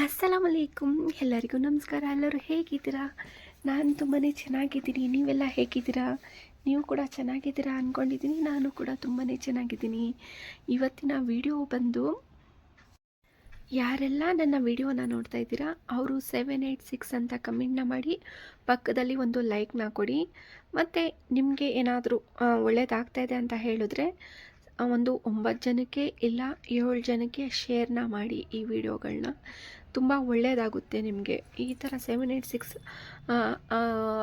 ಅಸ್ಸಲಾಮಲೈಕುಮ್ ಎಲ್ಲರಿಗೂ ನಮಸ್ಕಾರ. ಎಲ್ಲರೂ ಹೇಗಿದ್ದೀರಾ? ನಾನು ತುಂಬಾ ಚೆನ್ನಾಗಿದ್ದೀನಿ. ನೀವೆಲ್ಲ ಹೇಗಿದ್ದೀರಾ? ನೀವು ಕೂಡ ಚೆನ್ನಾಗಿದ್ದೀರಾ ಅಂದ್ಕೊಂಡಿದ್ದೀನಿ ನಾನು ಕೂಡ ತುಂಬಾ ಚೆನ್ನಾಗಿದ್ದೀನಿ. ಇವತ್ತಿನ ವಿಡಿಯೋ ಬಂದು, ಯಾರೆಲ್ಲ ನನ್ನ ವಿಡಿಯೋನ ನೋಡ್ತಾ ಇದ್ದೀರಾ, ಅವರು ಸೆವೆನ್ ಏಯ್ಟ್ ಸಿಕ್ಸ್ ಅಂತ ಕಮೆಂಟ್ನ ಮಾಡಿ ಪಕ್ಕದಲ್ಲಿ ಒಂದು ಲೈಕ್ನ ಕೊಡಿ. ಮತ್ತು ನಿಮಗೆ ಏನಾದರೂ ಒಳ್ಳೇದಾಗ್ತಾ ಇದೆ ಅಂತ ಹೇಳಿದ್ರೆ ಒಂದು ಒಂಬತ್ತು ಜನಕ್ಕೆ ಇಲ್ಲ ಏಳು ಜನಕ್ಕೆ ಶೇರ್ನ ಮಾಡಿ ಈ ವಿಡಿಯೋಗಳನ್ನ ತುಂಬ ಒಳ್ಳೆಯದಾಗುತ್ತೆ ನಿಮಗೆ. ಈ ಥರ ಸೆವೆನ್ ಏಯ್ಟ್ ಸಿಕ್ಸ್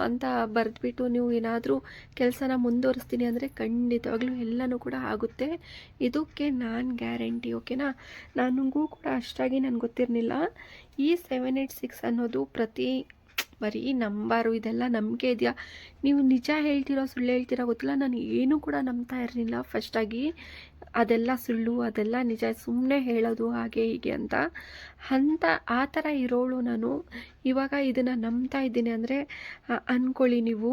ಅಂತ ಬರೆದ್ಬಿಟ್ಟು ನೀವು ಏನಾದರೂ ಕೆಲಸನ ಮುಂದುವರಿಸ್ತೀನಿ ಅಂದರೆ ಖಂಡಿತವಾಗ್ಲೂ ಎಲ್ಲನೂ ಕೂಡ ಆಗುತ್ತೆ. ಇದಕ್ಕೆ ನಾನು ಗ್ಯಾರಂಟಿ ಓಕೆನಾ ನನಗೂ ಕೂಡ ಅಷ್ಟಾಗಿ ನನಗೆ ಗೊತ್ತಿರಲಿಲ್ಲ. ಈ ಸೆವೆನ್ ಏಯ್ಟ್ ಸಿಕ್ಸ್ ಅನ್ನೋದು ಪ್ರತಿ ಬರೀ ನಂಬರು ಇದೆಲ್ಲ ನಂಬಿಕೆ ಇದೆಯಾ? ನೀವು ನಿಜ ಹೇಳ್ತಿರೋ, ಸುಳ್ಳು ಹೇಳ್ತಿರೋ ಗೊತ್ತಿಲ್ಲ. ನಾನು ಏನೂ ಕೂಡ ನಂಬ್ತಾ ಇರಲಿಲ್ಲ. ಫಸ್ಟಾಗಿ ಅದೆಲ್ಲ ಸುಳ್ಳು, ಅದೆಲ್ಲ ನಿಜ. ಸುಮ್ಮನೆ ಹೇಳೋದು ಹಾಗೆ ಹೀಗೆ ಅಂತ. ಅಂತ ಆ ಥರ ಇರೋಳು ನಾನು. ಇವಾಗ ಇದನ್ನು ನಂಬ್ತಾ ಇದ್ದೀನಿ ಅಂದರೆ ಅಂದ್ಕೊಳ್ಳಿ ನೀವು.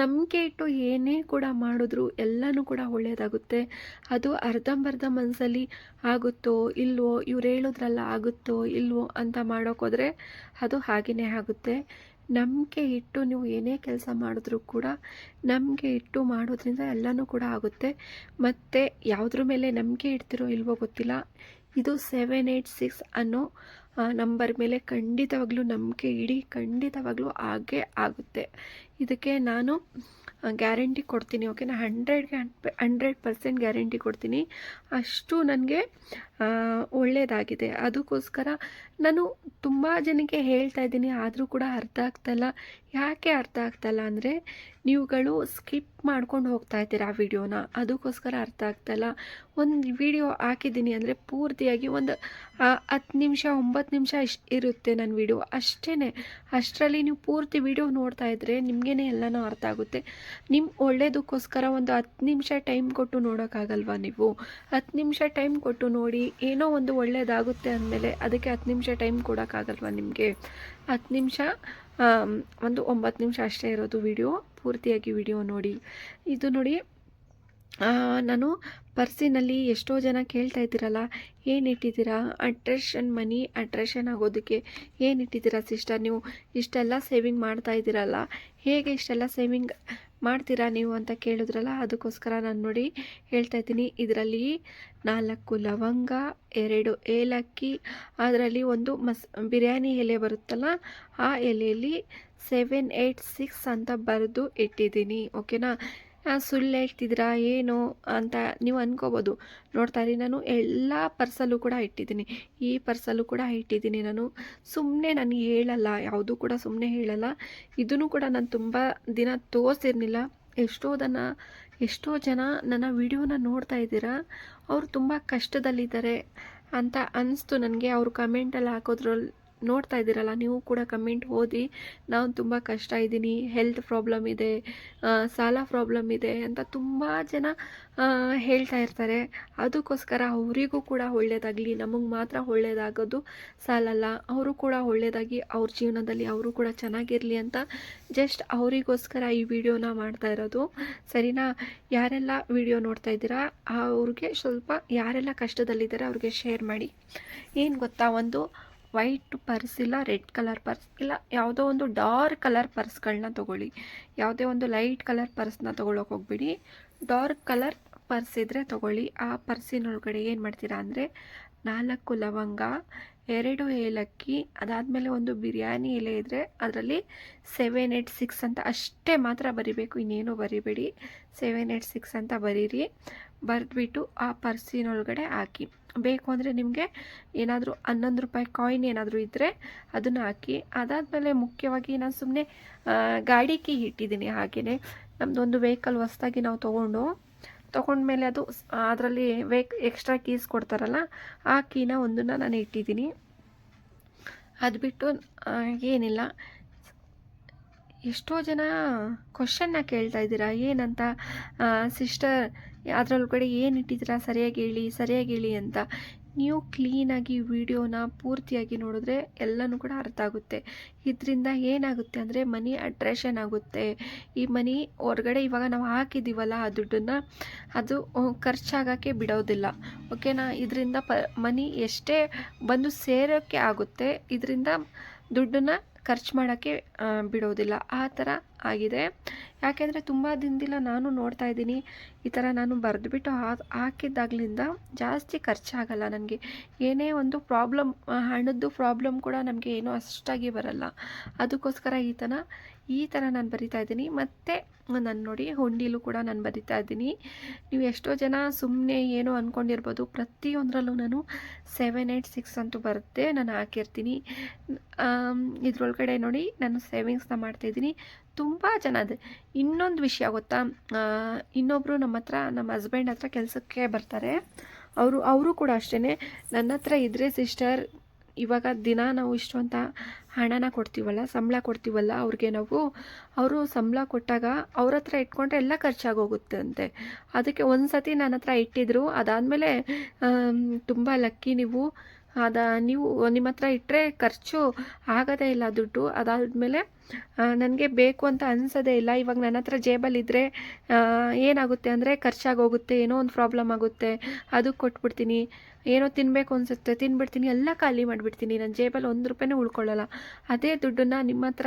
ನಂಬಿಕೆ ಇಟ್ಟು ಏನೇ ಕೂಡ ಮಾಡಿದ್ರು ಎಲ್ಲನೂ ಕೂಡ ಒಳ್ಳೆಯದಾಗುತ್ತೆ ಅದು ಅರ್ಧಂಬರ್ಧ ಮನಸ್ಸಲ್ಲಿ ಆಗುತ್ತೋ ಇಲ್ವೋ, ಇವ್ರು ಹೇಳಿದ್ರಲ್ಲ ಆಗುತ್ತೋ ಇಲ್ವೋ ಅಂತ ಮಾಡೋಕ್ಕೋದ್ರೆ ಅದು ಹಾಗೆಯೇ ಆಗುತ್ತೆ. ನಂಬಿಕೆ ಇಟ್ಟು ನೀವು ಏನೇ ಕೆಲಸ ಮಾಡಿದ್ರೂ ಕೂಡ ನಂಬಿಕೆ ಇಟ್ಟು ಮಾಡೋದ್ರಿಂದ ಎಲ್ಲನೂ ಕೂಡ ಆಗುತ್ತೆ. ಮತ್ತು ಯಾವುದ್ರ ಮೇಲೆ ನಂಬಿಕೆ ಇಡ್ತಿರೋ ಇಲ್ವೋ ಗೊತ್ತಿಲ್ಲ. ಇದು ಸೆವೆನ್ ಏಯ್ಟ್ ಸಿಕ್ಸ್ ಅನ್ನೋ ನಂಬರ್ ಮೇಲೆ ಖಂಡಿತವಾಗ್ಲೂ ನಂಬಿಕೆ ಇಡಿ, ಖಂಡಿತವಾಗ್ಲೂ ಆಗೇ ಆಗುತ್ತೆ. ಇದಕ್ಕೆ ನಾನು ಗ್ಯಾರಂಟಿ ಕೊಡ್ತೀನಿ ಓಕೆನಾ ಹಂಡ್ರೆಡ್ಗೆ ಹಂಡ್ರೆಡ್ ಪರ್ಸೆಂಟ್ ಗ್ಯಾರಂಟಿ ಕೊಡ್ತೀನಿ. ಅಷ್ಟು ನನಗೆ ಒಳ್ಳೆಯದಾಗಿದೆ ಅದಕ್ಕೋಸ್ಕರ ನಾನು ತುಂಬ ಜನಕ್ಕೆ ಹೇಳ್ತಾ ಇದ್ದೀನಿ, ಆದರೂ ಕೂಡ ಅರ್ಥ ಆಗ್ತಾಯಿಲ್ಲ ಯಾಕೆ ಅರ್ಥ ಆಗ್ತಾಯಿಲ್ಲ ಅಂದರೆ, ನೀವುಗಳು ಸ್ಕಿಪ್ ಮಾಡ್ಕೊಂಡು ಹೋಗ್ತಾ ಇದ್ದೀರಾ ಆ ವಿಡಿಯೋನ ಅದಕ್ಕೋಸ್ಕರ ಅರ್ಥ ಆಗ್ತಾಯಿಲ್ಲ ಒಂದು ವಿಡಿಯೋ ಹಾಕಿದ್ದೀನಿ ಅಂದರೆ ಪೂರ್ತಿಯಾಗಿ ಒಂದು ಹತ್ತು ನಿಮಿಷ, ಒಂಬತ್ತು ನಿಮಿಷ ಇರುತ್ತೆ ನನ್ನ ವಿಡಿಯೋ ಅಷ್ಟೇ ಅಷ್ಟರಲ್ಲಿ ನೀವು ಪೂರ್ತಿ ವಿಡಿಯೋ ನೋಡ್ತಾ ಇದ್ದರೆ ನಿಮಗೇ ಎಲ್ಲನೂ ಅರ್ಥ ಆಗುತ್ತೆ. ನಿಮ್ಮ ಒಳ್ಳೇದಕ್ಕೋಸ್ಕರ ಒಂದು ಹತ್ತು ನಿಮಿಷ ಟೈಮ್ ಕೊಟ್ಟು ನೋಡೋಕ್ಕಾಗಲ್ವಾ ನೀವು? ಹತ್ತು ನಿಮಿಷ ಟೈಮ್ ಕೊಟ್ಟು ನೋಡಿ, ಏನೋ ಒಂದು ಒಳ್ಳೇದಾಗುತ್ತೆ ಅಂದಮೇಲೆ ಅದಕ್ಕೆ ಹತ್ತು ನಿಮಿಷ ಟೈಮ್ ಕೊಡೋಕ್ಕಾಗಲ್ವಾ ನಿಮಗೆ? ಹತ್ತು ನಿಮಿಷ ಒಂದು ಒಂಬತ್ತು ನಿಮಿಷ ಅಷ್ಟೇ ಇರೋದು ವಿಡಿಯೋ. ಪೂರ್ತಿಯಾಗಿ ವಿಡಿಯೋ ನೋಡಿ. ಇದು ನೋಡಿ ನಾನು ಪರ್ಸಿನಲ್ಲಿ ಎಷ್ಟೋ ಜನ ಕೇಳ್ತಾ ಇದ್ದೀರಲ್ಲ, ಏನು ಇಟ್ಟಿದ್ದೀರಾ? ಅಟ್ರೇಷನ್ ಮನಿ ಅಟ್ರೇಷನ್ ಆಗೋದಕ್ಕೆ ಏನು ಇಟ್ಟಿದ್ದೀರಾ ಸಿಸ್ಟರ್ ನೀವು ಇಷ್ಟೆಲ್ಲ ಸೇವಿಂಗ್ ಮಾಡ್ತಾ ಇದ್ದೀರಲ್ಲ, ಹೇಗೆ ಇಷ್ಟೆಲ್ಲ ಸೇವಿಂಗ್ ಮಾಡ್ತೀರಾ ನೀವು ಅಂತ ಕೇಳಿದ್ರಲ್ಲ, ಅದಕ್ಕೋಸ್ಕರ ನಾನು ನೋಡಿ ಹೇಳ್ತಾ ಇದ್ದೀನಿ. ಇದರಲ್ಲಿ ನಾಲ್ಕು ಲವಂಗ, ಎರಡು ಏಲಕ್ಕಿ, ಅದರಲ್ಲಿ ಒಂದು ಮಸ್, ಬಿರಿಯಾನಿ ಎಲೆ ಬರುತ್ತಲ್ಲ, ಆ ಎಲೆಯಲ್ಲಿ ಸೆವೆನ್ ಏಯ್ಟ್ ಸಿಕ್ಸ್ ಅಂತ ಬರೆದು ಇಟ್ಟಿದ್ದೀನಿ. ಓಕೆನಾ ಸುಳ್ಳು ಹೇಳ್ತಿದ್ದೀರಾ ಏನು ಅಂತ ನೀವು ಅನ್ಕೋಬೋದು. ನೋಡ್ತಾ ಇರಿ, ನಾನು ಎಲ್ಲ ಪರ್ಸಲ್ಲೂ ಕೂಡ ಇಟ್ಟಿದ್ದೀನಿ. ಈ ಪರ್ಸಲ್ಲೂ ಕೂಡ ಇಟ್ಟಿದ್ದೀನಿ. ನಾನು ಸುಮ್ಮನೆ ನಾನು ಹೇಳಲ್ಲ, ಯಾವುದೂ ಕೂಡ ಸುಮ್ಮನೆ ಹೇಳಲ್ಲ. ಇದನ್ನು ಕೂಡ ನಾನು ತುಂಬ ದಿನ ತೋರಿಸಿರ್ಲಿಲ್ಲ. ಎಷ್ಟೋ ದನ, ಎಷ್ಟೋ ಜನ ನನ್ನ ವಿಡಿಯೋನ ನೋಡ್ತಾ ಇದ್ದೀರಾ, ಅವರು ತುಂಬ ಕಷ್ಟದಲ್ಲಿದ್ದಾರೆ ಅಂತ ಅನಿಸ್ತು ನನಗೆ. ಅವರು ಕಮೆಂಟಲ್ಲಿ ಹಾಕೋದ್ರಲ್ಲಿ ನೋಡ್ತಾ ಇದ್ದೀರಲ್ಲ, ನೀವು ಕೂಡ ಕಮೆಂಟ್ ಓದಿ. ನಾನು ತುಂಬ ಕಷ್ಟ ಇದ್ದೀನಿ ಹೆಲ್ತ್ ಪ್ರಾಬ್ಲಮ್ ಇದೆ ಸಾಲ ಪ್ರಾಬ್ಲಮ್ ಇದೆ ಅಂತ ತುಂಬ ಜನ ಹೇಳ್ತಾ ಇರ್ತಾರೆ. ಅದಕ್ಕೋಸ್ಕರ ಅವರಿಗೂ ಕೂಡ ಒಳ್ಳೆಯದಾಗಲಿ ನಮಗೆ ಮಾತ್ರ ಒಳ್ಳೆಯದಾಗೋದು ಸಾಲಲ್ಲ. ಅವರು ಕೂಡ ಒಳ್ಳೆಯದಾಗಿ ಅವ್ರ ಜೀವನದಲ್ಲಿ ಅವರು ಕೂಡ ಚೆನ್ನಾಗಿರಲಿ ಅಂತ ಜಸ್ಟ್ ಅವರಿಗೋಸ್ಕರ ಈ ವಿಡಿಯೋನ ಮಾಡ್ತಾ ಇರೋದು. ಸರಿನಾ? ಯಾರೆಲ್ಲ ವಿಡಿಯೋ ನೋಡ್ತಾ ಇದ್ದೀರಾ, ಅವ್ರಿಗೆ ಸ್ವಲ್ಪ ಯಾರೆಲ್ಲ ಕಷ್ಟದಲ್ಲಿದ್ದಾರೆ ಅವ್ರಿಗೆ ಶೇರ್ ಮಾಡಿ. ಏನು ಗೊತ್ತಾ ಒಂದು? ವೈಟ್ ಪರ್ಸ್ ಇಲ್ಲ ರೆಡ್ ಕಲರ್ ಪರ್ಸ್ ಇಲ್ಲ ಯಾವುದೋ ಒಂದು ಡಾರ್ಕ್ ಕಲರ್ ಪರ್ಸ್ಗಳನ್ನ ತೊಗೊಳ್ಳಿ. ಯಾವುದೇ ಒಂದು ಲೈಟ್ ಕಲರ್ ಪರ್ಸ್ನ ತೊಗೊಳಕ್ಕೆ ಹೋಗ್ಬಿಡಿ. ಡಾರ್ಕ್ ಕಲರ್ ಪರ್ಸ್ ಇದ್ದರೆ ತೊಗೊಳ್ಳಿ. ಆ ಪರ್ಸಿನೊಳಗಡೆ ಏನು ಮಾಡ್ತೀರಾ ಅಂದರೆ ನಾಲ್ಕು ಲವಂಗ, ಎರಡು ಏಲಕ್ಕಿ, ಅದಾದಮೇಲೆ ಒಂದು ಬಿರಿಯಾನಿ ಎಲೆ ಇದ್ದರೆ ಅದರಲ್ಲಿ ಸೆವೆನ್ ಏಟ್ ಸಿಕ್ಸ್ ಅಂತ ಅಷ್ಟೇ ಮಾತ್ರ ಬರಿಬೇಕು. ಇನ್ನೇನು ಬರಿಬೇಡಿ. ಸೆವೆನ್ ಏಟ್ ಸಿಕ್ಸ್ ಅಂತ ಬರೀರಿ. ಬರೆದ್ಬಿಟ್ಟು ಆ ಪರ್ಸಿನೊಳಗಡೆ ಹಾಕಿ. ಬೇಕು ಅಂದರೆ ನಿಮಗೆ ಏನಾದರೂ ಹನ್ನೊಂದು ರೂಪಾಯಿ ಕಾಯಿನ್ ಏನಾದರೂ ಇದ್ದರೆ ಅದನ್ನು ಹಾಕಿ. ಅದಾದಮೇಲೆ ಮುಖ್ಯವಾಗಿ ನಾನು ಸುಮ್ಮನೆ ಗಾಡಿ ಕೀ ಇಟ್ಟಿದ್ದೀನಿ ಹಾಗೆಯೇ ನಮ್ಮದೊಂದು ವೆಹಿಕಲ್ ಹೊಸ್ದಾಗಿ ನಾವು ತೊಗೊಂಡು, ತೊಗೊಂಡ್ಮೇಲೆ ಅದು ಅದರಲ್ಲಿ ವೇಕ್ ಎಕ್ಸ್ಟ್ರಾ ಕೀಸ್ ಕೊಡ್ತಾರಲ್ಲ, ಆ ಕೀನ ಒಂದನ್ನು ನಾನು ಇಟ್ಟಿದ್ದೀನಿ. ಅದು ಬಿಟ್ಟು ಏನಿಲ್ಲ. ಎಷ್ಟೋ ಜನ ಕ್ವಶನ್ನ ಕೇಳ್ತಾ ಇದ್ದೀರಾ? ಏನಂತ ಸಿಸ್ಟರ್ ಅದರೊಳಗಡೆ ಏನು ಇಟ್ಟಿದ್ದೀರಾ? ಸರಿಯಾಗಿ ಹೇಳಿ ಸರಿಯಾಗಿ ಹೇಳಿ ಅಂತ. ನೀವು ಕ್ಲೀನಾಗಿ ವಿಡಿಯೋನ ಪೂರ್ತಿಯಾಗಿ ನೋಡಿದ್ರೆ ಎಲ್ಲನೂ ಕೂಡ ಅರ್ಥ ಆಗುತ್ತೆ. ಇದರಿಂದ ಏನಾಗುತ್ತೆ ಅಂದರೆ ಮನಿ ಅಟ್ರ್ಯಾಕ್ಷನ್ ಆಗುತ್ತೆ. ಈ ಮನಿ ಹೊರಗಡೆ ಇವಾಗ ನಾವು ಹಾಕಿದ್ದೀವಲ್ಲ ಆ ದುಡ್ಡನ್ನು, ಅದು ಖರ್ಚಾಗೋಕ್ಕೆ ಬಿಡೋದಿಲ್ಲ. ಓಕೆನಾ? ಇದರಿಂದ ಪ, ಮನಿ ಎಷ್ಟೇ ಬಂದು ಸೇರೋಕ್ಕೆ ಆಗುತ್ತೆ, ಇದರಿಂದ ದುಡ್ಡನ್ನು ಖರ್ಚು ಮಾಡೋಕ್ಕೆ ಬಿಡೋದಿಲ್ಲ. ಆ ಥರ ಆಗಿದೆ. ಯಾಕೆಂದರೆ ತುಂಬ ದಿನದಿಂದ ನಾನು ನೋಡ್ತಾ ಇದ್ದೀನಿ, ಈ ಥರ ನಾನು ಬರೆದುಬಿಟ್ಟು ಹಾಕಿದ್ದಾಗಲಿಂದ ಜಾಸ್ತಿ ಖರ್ಚಾಗಲ್ಲ ನನಗೆ. ಏನೇ ಒಂದು ಪ್ರಾಬ್ಲಮ್ ಹಣದ್ದು ಪ್ರಾಬ್ಲಮ್ ಕೂಡ ನಮಗೆ ಏನೂ ಅಷ್ಟಾಗಿ ಬರಲ್ಲ. ಅದಕ್ಕೋಸ್ಕರ ಈ ಥರ ಈ ಥರ ನಾನು ಬರಿತಾ ಇದ್ದೀನಿ. ಮತ್ತು ನಾನು ನೋಡಿ ಹುಂಡಿಲೂ ಕೂಡ ನಾನು ಬರಿತಾ ಇದ್ದೀನಿ. ನೀವು ಎಷ್ಟೋ ಜನ ಸುಮ್ಮನೆ ಏನೋ ಅಂದ್ಕೊಂಡಿರ್ಬೋದು ಪ್ರತಿಯೊಂದರಲ್ಲೂ ನಾನು ಸೆವೆನ್ ಏಯ್ಟ್ ಸಿಕ್ಸ್ ಅಂತೂ ಬರುತ್ತೆ. ನಾನು ಹಾಕಿರ್ತೀನಿ. ಇದ್ರೊಳಗಡೆ ನೋಡಿ ನಾನು ಸೇವಿಂಗ್ಸ್ನ ಮಾಡ್ತಾಯಿದ್ದೀನಿ ತುಂಬ ಜನ ಅದು. ಇನ್ನೊಂದು ವಿಷಯ ಗೊತ್ತಾ? ಇನ್ನೊಬ್ಬರು ನಮ್ಮ ಹತ್ರ, ನಮ್ಮ ಹಸ್ಬೆಂಡ್ ಹತ್ರ ಕೆಲಸಕ್ಕೆ ಬರ್ತಾರೆ. ಅವರು ಅವರು ಕೂಡ ಅಷ್ಟೇ ನನ್ನ ಹತ್ರ ಇದ್ದರೆ ಸಿಸ್ಟರ್ ಇವಾಗ ದಿನ ನಾವು ಇಷ್ಟು ಅಂತ ಹಣನ ಕೊಡ್ತೀವಲ್ಲ, ಸಂಬಳ ಕೊಡ್ತೀವಲ್ಲ, ಅವ್ರಿಗೆ ನಾವು, ಅವರು ಸಂಬಳ ಕೊಟ್ಟಾಗ ಅವ್ರ ಹತ್ರ ಇಟ್ಕೊಂಡ್ರೆ ಎಲ್ಲ ಖರ್ಚಾಗೋಗುತ್ತೆ ಅಂತೆ ಅದಕ್ಕೆ ಒಂದು ಸತಿ ನನ್ನ ಹತ್ರ ಇಟ್ಟಿದ್ರು, ಅದಾದಮೇಲೆ ತುಂಬ ಲಕ್ಕಿ ನೀವು, ಅದ, ನೀವು ನಿಮ್ಮ ಹತ್ರ ಇಟ್ಟರೆ ಖರ್ಚು ಆಗೋದೇ ಇಲ್ಲ ದುಡ್ಡು. ಅದಾದಮೇಲೆ ನನಗೆ ಬೇಕು ಅಂತ ಅನಿಸೋದೇ ಇಲ್ಲ. ಇವಾಗ ನನ್ನ ಹತ್ರ ಜೇಬಲ್ಲಿದ್ದರೆ ಏನಾಗುತ್ತೆ ಅಂದರೆ ಖರ್ಚಾಗೋಗುತ್ತೆ, ಏನೋ ಒಂದು ಪ್ರಾಬ್ಲಮ್ ಆಗುತ್ತೆ. ಅದಕ್ಕೆ ಕೊಟ್ಬಿಡ್ತೀನಿ. ಏನೋ ತಿನ್ನಬೇಕು ಅನಿಸುತ್ತೆ. ತಿನ್ಬಿಡ್ತೀನಿ, ಎಲ್ಲ ಖಾಲಿ ಮಾಡಿಬಿಡ್ತೀನಿ. ನನ್ನ ಜೇಬಲ್ಲಿ ಒಂದು ರೂಪಾಯಿನೂ ಉಳ್ಕೊಳ್ಳಲ್ಲ. ಅದೇ ದುಡ್ಡನ್ನು ನಿಮ್ಮ ಹತ್ರ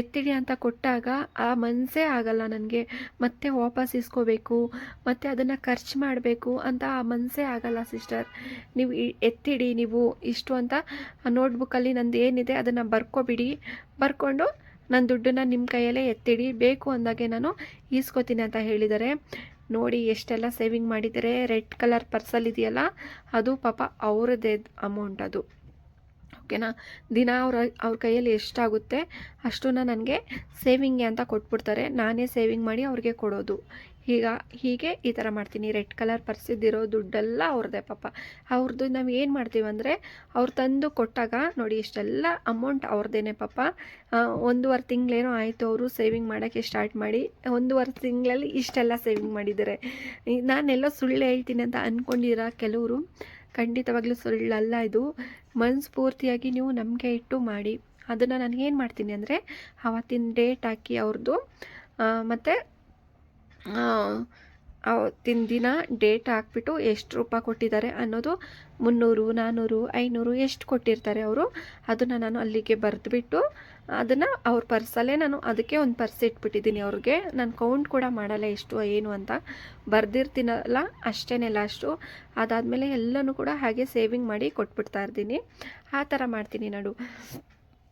ಎತ್ತಿಡಿ ಅಂತ ಕೊಟ್ಟಾಗ ಆ ಮನಸ್ಸೇ ಆಗಲ್ಲ ನನಗೆ. ಮತ್ತೆ ವಾಪಸ್ ಇಸ್ಕೋಬೇಕು, ಮತ್ತು ಅದನ್ನು ಖರ್ಚು ಮಾಡಬೇಕು ಅಂತ ಆ ಮನಸ್ಸೇ ಆಗಲ್ಲ ಸಿಸ್ಟರ್. ನೀವು ಎತ್ತಿಡಿ, ನೀವು ಇಷ್ಟು ಅಂತ ನೋಟ್ಬುಕ್ಕಲ್ಲಿ ನಂದು ಏನಿದೆ ಅದನ್ನು ಬರ್ಕೊಬಿಡಿ. ಬರ್ಕೊಂಡು ನನ್ನ ದುಡ್ಡನ್ನು ನಿಮ್ಮ ಕೈಯಲ್ಲೇ ಎತ್ತಿಡಿ. ಬೇಕು ಅಂದಾಗೆ ನಾನು ಈಸ್ಕೋತೀನಿ ಅಂತ ಹೇಳಿದ್ದಾರೆ. ನೋಡಿ ಎಷ್ಟೆಲ್ಲ ಸೇವಿಂಗ್ ಮಾಡಿದರೆ ರೆಡ್ ಕಲರ್ ಪರ್ಸಲ್ ಇದೆಯಲ್ಲ ಅದು ಪಾಪ ಅವರದ್ದೇ ಅಮೌಂಟ್ ಅದು. ಓಕೆನಾ? ದಿನ ಅವ್ರ ಅವ್ರ ಕೈಯಲ್ಲಿ ಎಷ್ಟಾಗುತ್ತೆ, ಅಷ್ಟನ್ನು ನನಗೆ ಸೇವಿಂಗ್ಗೆ ಅಂತ ಕೊಟ್ಬಿಡ್ತಾರೆ. ನಾನೇ ಸೇವಿಂಗ್ ಮಾಡಿ ಅವ್ರಿಗೆ ಕೊಡೋದು. ಈಗ ಹೀಗೆ ಈ ಥರ ಮಾಡ್ತೀನಿ. ರೆಡ್ ಕಲರ್ ಪರ್ಸಿದ್ದಿರೋ ದುಡ್ಡೆಲ್ಲ ಅವ್ರದ್ದೇ ಪಾಪ. ಅವ್ರದ್ದು ನಾವು ಏನು ಮಾಡ್ತೀವಿ ಅಂದರೆ, ಅವ್ರು ತಂದು ಕೊಟ್ಟಾಗ ನೋಡಿ ಇಷ್ಟೆಲ್ಲ ಅಮೌಂಟ್ ಅವ್ರದ್ದೇನೆ ಪಾಪ. ಒಂದೂವರೆ ತಿಂಗಳೇನೋ ಆಯಿತು ಅವರು ಸೇವಿಂಗ್ ಮಾಡೋಕ್ಕೆ ಸ್ಟಾರ್ಟ್ ಮಾಡಿ, ಒಂದೂವರೆ ತಿಂಗಳಲ್ಲಿ ಇಷ್ಟೆಲ್ಲ ಸೇವಿಂಗ್ ಮಾಡಿದ್ದಾರೆ. ನಾನೆಲ್ಲ ಸುಳ್ಳು ಹೇಳ್ತೀನಿ ಅಂತ ಅಂದ್ಕೊಂಡಿರೋ ಕೆಲವರು? ಖಂಡಿತವಾಗ್ಲೂ ಸುಳ್ಳಲ್ಲ ಇದು. ಮನಸ್ಫೂರ್ತಿಯಾಗಿ ನೀವು ನಂಬಿಕೆ ಇಟ್ಟು ಮಾಡಿ. ಅದನ್ನು ನಾನು ಏನು ಮಾಡ್ತೀನಿ ಅಂದರೆ ಆವತ್ತಿನ ಡೇಟ್ ಹಾಕಿ ಅವ್ರದ್ದು ಮತ್ತು ದಿನ ಡೇಟ್ ಹಾಕ್ಬಿಟ್ಟು ಎಷ್ಟು ರೂಪಾಯಿ ಕೊಟ್ಟಿದ್ದಾರೆ ಅನ್ನೋದು ಮುನ್ನೂರು ನಾನ್ನೂರು ಐನೂರು ಎಷ್ಟು ಕೊಟ್ಟಿರ್ತಾರೆ ಅವರು, ಅದನ್ನು ನಾನು ಅಲ್ಲಿಗೆ ಬರೆದ್ಬಿಟ್ಟು ಅದನ್ನು ಅವ್ರ ಪರ್ಸಲ್ಲೇ ನಾನು ಅದಕ್ಕೆ ಒಂದು ಪರ್ಸ್ ಇಟ್ಬಿಟ್ಟಿದ್ದೀನಿ ಅವ್ರಿಗೆ. ನಾನು ಕೌಂಟ್ ಕೂಡ ಮಾಡಲ್ಲ ಎಷ್ಟು, ಏನು ಅಂತ. ಬರೆದಿರ್ತೀನಲ್ಲ ಅಷ್ಟೇ ಲಾಸ್ಟು ಅದಾದಮೇಲೆ ಎಲ್ಲನೂ ಕೂಡ ಹಾಗೆ ಸೇವಿಂಗ್ ಮಾಡಿ ಕೊಟ್ಬಿಡ್ತಾ ಇರ್ತೀನಿ. ಆ ಥರ ಮಾಡ್ತೀನಿ ನಾನು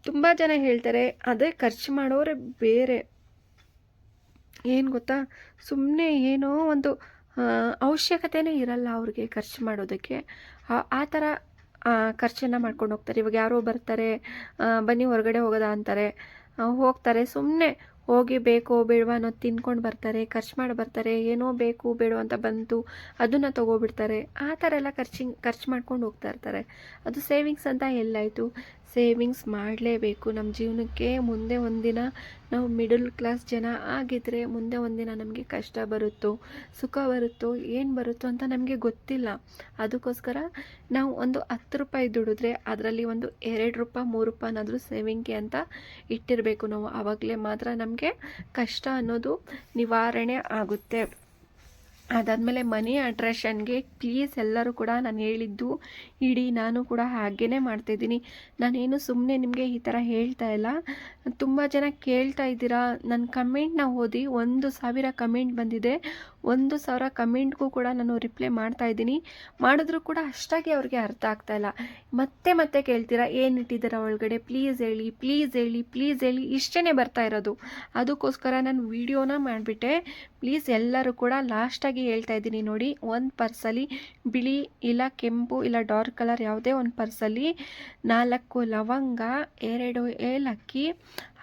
ತುಂಬ ಜನ ಹೇಳ್ತಾರೆ, ಅದೇ ಖರ್ಚು ಮಾಡೋರೆ ಬೇರೆ. ಏನು ಗೊತ್ತಾ? ಸುಮ್ಮನೆ ಏನೋ ಒಂದು ಅವಶ್ಯಕತೆಯೇ ಇರಲ್ಲ ಅವ್ರಿಗೆ ಖರ್ಚು ಮಾಡೋದಕ್ಕೆ. ಆ ಥರ ಖರ್ಚನ್ನು ಮಾಡ್ಕೊಂಡು ಹೋಗ್ತಾರೆ. ಇವಾಗ ಯಾರೋ ಬರ್ತಾರೆ ಬನ್ನಿ ಹೊರಗಡೆ ಹೋಗೋದಾ ಅಂತಾರೆ. ಹೋಗ್ತಾರೆ. ಸುಮ್ಮನೆ ಹೋಗಿ ಬೇಕೋ ಬೇಡವಾ ಅನ್ನೋದು ತಿನ್ಕೊಂಡು ಬರ್ತಾರೆ, ಖರ್ಚು ಮಾಡಿ ಬರ್ತಾರೆ, ಏನೋ ಬೇಕು ಬೇಡೋ ಅಂತ ಬಂತು ಅದನ್ನು ತೊಗೊಬಿಡ್ತಾರೆ. ಆ ಥರ ಎಲ್ಲ ಖರ್ಚಿಂಗ್, ಖರ್ಚು ಮಾಡ್ಕೊಂಡು ಹೋಗ್ತಾ ಇರ್ತಾರೆ. ಅದು ಸೇವಿಂಗ್ಸ್ ಅಂತ ಎಲ್ಲಾಯಿತು ಸೇವಿಂಗ್ಸ್ ಮಾಡಲೇಬೇಕು. ನಮ್ಮ ಜೀವನಕ್ಕೆ ಮುಂದೆ ಒಂದಿನ ನಾವು ಮಿಡಲ್ ಕ್ಲಾಸ್ ಜನ ಆಗಿದ್ದರೆ ಮುಂದೆ ಒಂದಿನ ನಮಗೆ ಕಷ್ಟ ಬರುತ್ತೋ, ಸುಖ ಬರುತ್ತೋ, ಏನು ಬರುತ್ತೋ ಅಂತ ನಮಗೆ ಗೊತ್ತಿಲ್ಲ. ಅದಕ್ಕೋಸ್ಕರ ನಾವು ಒಂದು ಹತ್ತು ರೂಪಾಯಿ ದುಡಿದ್ರೆ ಅದರಲ್ಲಿ ಒಂದು ಎರಡು ರೂಪಾಯಿ, ಮೂರು ರೂಪಾಯಿನಾದರೂ ಸೇವಿಂಗ್ಗೆ ಅಂತ ಇಟ್ಟಿರಬೇಕು ನಾವು. ಆವಾಗಲೇ ಮಾತ್ರ ನಮಗೆ ಕಷ್ಟ ಅನ್ನೋದು ನಿವಾರಣೆ ಆಗುತ್ತೆ. ಅದಾದಮೇಲೆ ಮನಿ ಅಟ್ರಾಕ್ಷನ್ಗೆ ಪ್ಲೀಸ್ ಎಲ್ಲರೂ ಕೂಡ ನಾನು ಹೇಳಿದ್ದು ಇಡೀ, ನಾನು ಕೂಡ ಹಾಗೇ ಮಾಡ್ತಾಯಿದ್ದೀನಿ ನಾನೇನು ಸುಮ್ಮನೆ ನಿಮಗೆ ಈ ಥರ ಹೇಳ್ತಾ ಇಲ್ಲ. ತುಂಬ ಜನ ಕೇಳ್ತಾ ಇದ್ದೀರಾ. ನನ್ನ ಕಮೆಂಟ್ನ ಓದಿ ಒಂದು ಸಾವಿರ ಕಮೆಂಟ್ ಬಂದಿದೆ. ಒಂದು ಸಾವಿರ ಕಮೆಂಟ್ಗೂ ಕೂಡ ನಾನು ರಿಪ್ಲೈ ಮಾಡ್ತಾ ಇದ್ದೀನಿ. ಮಾಡಿದ್ರೂ ಕೂಡ ಅಷ್ಟಾಗಿ ಅವ್ರಿಗೆ ಅರ್ಥ ಆಗ್ತಾ ಇಲ್ಲ. ಮತ್ತೆ ಮತ್ತೆ ಕೇಳ್ತೀರಾ, ಏನು ಇಟ್ಟಿದ್ದೀರಾ ಒಳಗಡೆ? ಪ್ಲೀಸ್ ಹೇಳಿ ಪ್ಲೀಸ್ ಹೇಳಿ ಪ್ಲೀಸ್ ಹೇಳಿ. ಇಷ್ಟೇ ಬರ್ತಾ ಇರೋದು. ಅದಕ್ಕೋಸ್ಕರ ನಾನು ವೀಡಿಯೋನ ಮಾಡಿಬಿಟ್ಟೆ. ಪ್ಲೀಸ್ ಎಲ್ಲರೂ ಕೂಡ ಲಾಸ್ಟಾಗಿ ಹೇಳ್ತಾ ಇದ್ದೀನಿ ನೋಡಿ. ಒಂದು ಪರ್ಸಲ್ಲಿ ಬಿಳಿ ಇಲ್ಲ ಕೆಂಪು ಇಲ್ಲ ಡಾರ್ಕ್ ಕಲರ್ ಯಾವುದೇ ಒಂದು ಪರ್ಸಲ್ಲಿ ನಾಲ್ಕು ಲವಂಗ, ಎರಡು ಏಲಕ್ಕಿ,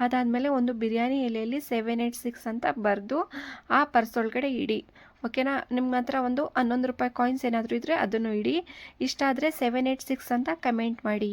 ಅದಾದಮೇಲೆ ಒಂದು ಬಿರಿಯಾನಿ ಎಲೆಯಲ್ಲಿ ಸೆವೆನ್ ಏಯ್ಟ್ ಸಿಕ್ಸ್ ಅಂತ ಬರೆದು ಆ ಪರ್ಸ್ ಒಳಗಡೆ ಇಡಿ. ಓಕೆನಾ? ನಿಮ್ಮ ಹತ್ರ ಒಂದು ಹನ್ನೊಂದು ರೂಪಾಯಿ ಕಾಯಿನ್ಸ್ ಏನಾದರೂ ಇದ್ದರೆ ಅದನ್ನು ಇಡಿ. ಇಷ್ಟ ಆದರೆ ಸೆವೆನ್ ಏಯ್ಟ್ ಸಿಕ್ಸ್ ಅಂತ ಕಮೆಂಟ್ ಮಾಡಿ.